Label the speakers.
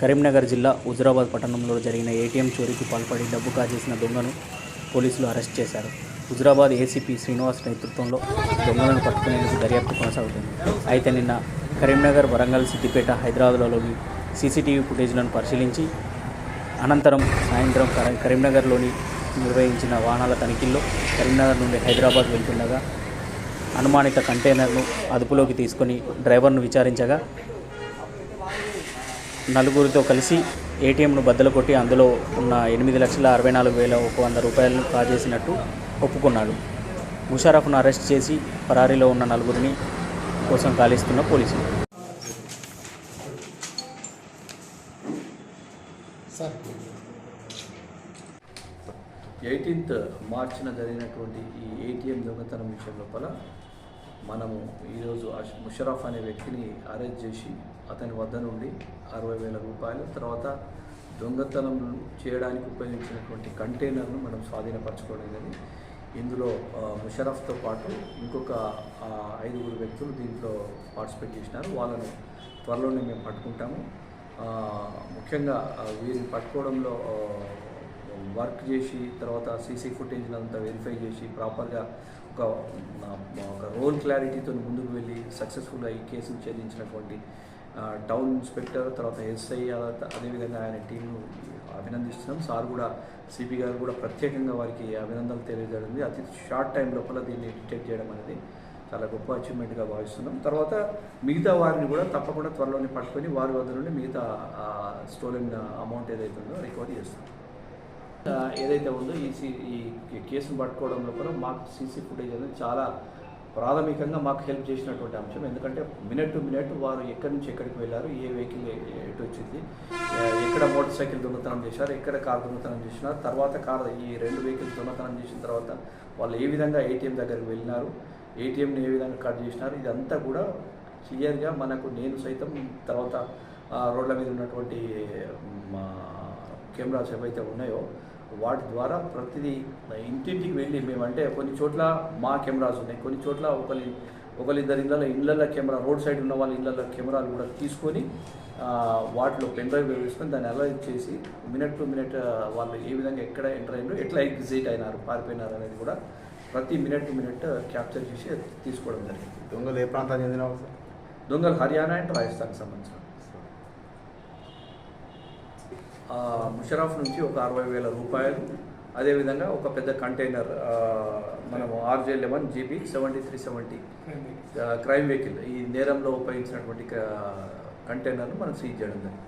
Speaker 1: కరీంనగర్ జిల్లా హుజురాబాద్ పట్టణంలో జరిగిన ఏటీఎం చోరీకి పాల్పడి డబ్బు కాజేసిన దొంగను పోలీసులు అరెస్ట్ చేశారు. హుజురాబాద్ ఏసీపీ శ్రీనివాస్ నేతృత్వంలో దొంగలను పట్టుకునేందుకు దర్యాప్తు కొనసాగుతుంది. అయితే నిన్న కరీంనగర్ వరంగల్ సిద్దిపేట హైదరాబాద్లలోని సీసీటీవీ ఫుటేజ్లను పరిశీలించి అనంతరం సాయంత్రం కర- కరీంనగర్లోని నిర్వహించిన వాహనాల తనిఖీల్లో కరీంనగర్ నుండి హైదరాబాద్ వెళ్తుండగా అనుమానిత కంటైనర్ను అదుపులోకి తీసుకొని డ్రైవర్ను విచారించగా నలుగురితో కలిసి ఏటీఎంను బద్దలు కొట్టి అందులో ఉన్న ఎనిమిది లక్షల అరవై నాలుగు వేల ఒక వంద రూపాయలను కాజేసినట్టు ఒప్పుకున్నాడు. ముషారఫ్ను అరెస్ట్ చేసి పరారీలో ఉన్న నలుగురిని కోసం గాలిస్తున్న పోలీసులు.
Speaker 2: సార్.
Speaker 3: ఎయిటీన్త్ మార్చిన జరిగినటువంటి ఈ ఏటీఎం దొంగతనం విషయం లోపల మనము ఈరోజు ముషరఫ్ అనే వ్యక్తిని అరెస్ట్ చేసి అతని వద్ద నుండి అరవై వేల రూపాయలు తర్వాత దొంగతనం చేయడానికి ఉపయోగించినటువంటి కంటైనర్ను మనం స్వాధీనపరచుకోలేదని ఇందులో ముషరఫ్తో పాటు ఇంకొక ఐదుగురు వ్యక్తులు దీంట్లో పార్టిసిపేట్ చేసినారు. వాళ్ళను త్వరలోనే మేము పట్టుకుంటాము. ముఖ్యంగా వీరిని పట్టుకోవడంలో వర్క్ చేసి తర్వాత సీసీ ఫుటేజ్ అంతా వెరిఫై చేసి ప్రాపర్గా ఒక ఒక రోల్ క్లారిటీతో ముందుకు వెళ్ళి సక్సెస్ఫుల్గా ఈ కేసును ఛేదించినటువంటి టౌన్ ఇన్స్పెక్టర్ తర్వాత ఎస్ఐ అలా- అదేవిధంగా ఆయన టీంను అభినందిస్తున్నాం. సార్ కూడా సిపి గారు కూడా ప్రత్యేకంగా వారికి అభినందనలు తెలియజేయడం అతి షార్ట్ టైం లోపల దీన్ని డిటెక్ట్ చేయడం అనేది చాలా గొప్ప అచీవ్మెంట్గా భావిస్తున్నాం. తర్వాత మిగతా వారిని కూడా తప్పకుండా త్వరలోనే పట్టుకొని వారి వద్ద నుండి మిగతా స్టోలెన్ అమౌంట్ ఏదైతే ఉందో రికవరీ చేస్తాం. ఏదైతే ఉందో ఈ ఈ కేసును పట్టుకోవడం లోపల మాకు సీసీ ఫుటేజ్ అనేది చాలా ప్రాథమికంగా మాకు హెల్ప్ చేసినటువంటి అంశం. ఎందుకంటే మినిట్ టు మినిట్ వారు ఎక్కడి నుంచి ఎక్కడికి వెళ్ళారు ఏ వెహికల్ ఎటు వచ్చింది ఎక్కడ మోటార్ సైకిల్ దొంగతనం చేశారు ఎక్కడ కార్ దొంగతనం చేసినారు తర్వాత కార్ ఈ రెండు వెహికల్స్ దొంగతనం చేసిన తర్వాత వాళ్ళు ఏ విధంగా ఏటీఎం దగ్గరికి వెళ్ళినారు ఏటీఎంని ఏ విధంగా కట్ చేసినారు ఇదంతా కూడా క్లియర్గా మనకు నేను సైతం తర్వాత ఆ, రోడ్ల మీద ఉన్నటువంటి మా కెమెరాస్ ఏవైతే ఉన్నాయో వాటి ద్వారా ప్రతిదీ ఇంటింటికి వెళ్ళి మేమంటే కొన్ని చోట్ల మా కెమెరాస్ ఉన్నాయి. కొన్ని చోట్ల ఒకరి ఒకరిద్దరి ఇళ్ళలో ఇళ్ళల్లో కెమెరా రోడ్ సైడ్ ఉన్న వాళ్ళ ఇళ్ళల్లో కెమెరాలు కూడా తీసుకొని వాటిలో పెన్ డ్రైవ్ వేసుకొని దాన్ని అనలైజ్ చేసి మినిట్ టు మినిట్ వాళ్ళు ఏ విధంగా ఎక్కడ ఎంటర్ అయినారు ఎట్లా ఎగ్జిట్ అయినారు పారిపోయినారు అనేది కూడా ప్రతి మినిట్ టు మినిట్ క్యాప్చర్ చేసి తీసుకోవడం జరిగింది.
Speaker 2: దొంగలు ఏ ప్రాంతానికి చెందిన
Speaker 3: దొంగలు హర్యానా అండ్ రాజస్థాన్కి సంబంధించిన ముషరఫ్ నుంచి ఒక అరవై వేల రూపాయలు. అదేవిధంగా ఒక పెద్ద కంటైనర్ మనము RJ eleven GB seventy three seventy crime vehicle ఈ నేరంలో ఉపయోగించినటువంటి కంటైనర్ను మనం సీజ్ చేయడం జరిగింది.